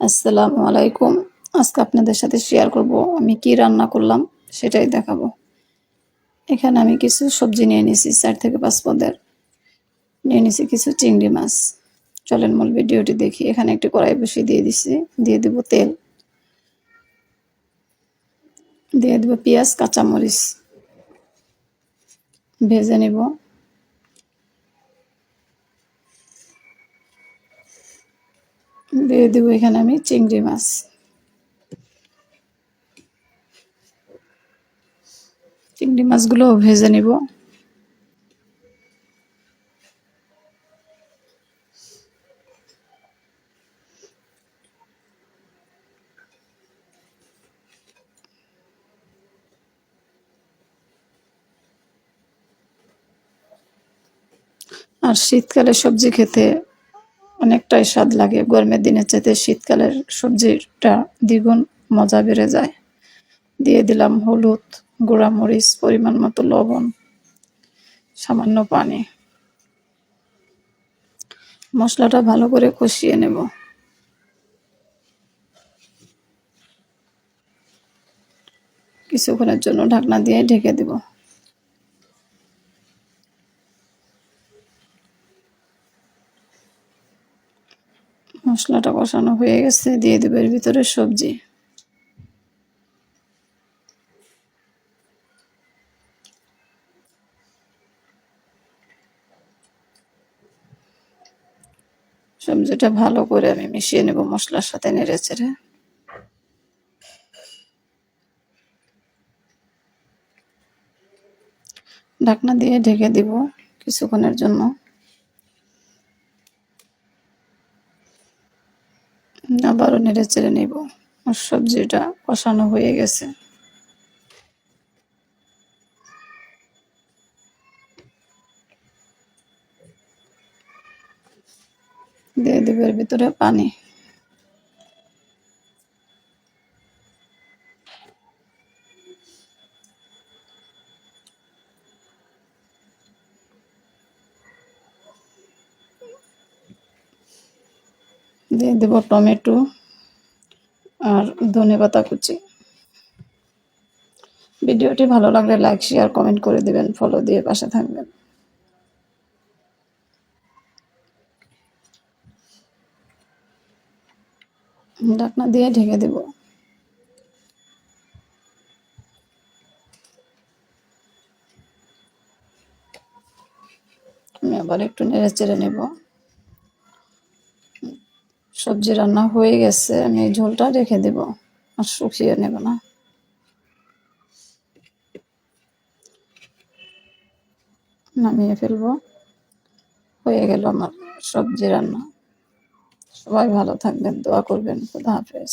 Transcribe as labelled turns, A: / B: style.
A: আসসালামু আলাইকুম। আজকে আপনাদের সাথে শেয়ার করব, আমি কি রান্না করলাম সেটাই দেখাবো। এখানে আমি কিছু সবজি নিয়ে নিয়েছি, চার থেকে পাঁচ পদের। নিয়ে নিয়েছি কিছু চিংড়ি মাছ। চলেন মূল ভিডিওটি দেখি। এখানে একটি কড়াই বসিয়ে দিয়ে দিছি, দিয়ে দেব তেল। দিয়ে দেব পেঁয়াজ, কাঁচামরিচ। ভেজে নেব। দিয়ে দেবো এখানে আমি চিংড়ি মাছ। চিংড়ি মাছগুলো ভেজে নিব। আর শীতকালে সবজি খেতে অনেকটাই স্বাদ লাগে। গরমের দিনের চাইতে শীতকালের সবজিটা দ্বিগুণ মজা বেড়ে যায়। দিয়ে দিলাম হলুদ, গুঁড়ামরিচ, পরিমাণ মতো লবণ, সামান্য পানি। মশলাটা ভালো করে কষিয়ে নেব। কিছুক্ষণের জন্য ঢাকনা দিয়ে ঢেকে দেব। মশলাটা কষানো হয়ে গেছে, দিয়ে দেবো এর ভিতরে সবজি। সবজিটা ভালো করে আমি মিশিয়ে নেব মশলার সাথে নেড়ে চেড়ে ঢাকনা দিয়ে ঢেকে দিব কিছুক্ষণের জন্য। আবারও নেড়ে চেড়ে নেব। সবজিটা কষানো হয়ে গেছে। দিয়ে দেবে ভিতরে পানি। দিয়ে দেব টমেটো আর ধনে পাতা কুচি। ভিডিওটি ভালো লাগলে লাইক শেয়ার কমেন্ট করে দিবেন ফলো দিয়ে পাশে থাকবেন। ঢাকনা দিয়ে ঢেকে দেব। আমি আবার একটু নেড়ে চেড়ে নেব। সবজি রান্না হয়ে গেছে, আমি ঝোলটা রেখে দেব আর শুকিয়ে নেব না। নামিয়ে ফেলব। হয়ে গেল আমার সবজি রান্না। সবাই ভালো থাকবেন, দোয়া করবেন, খুদা হাফেজ।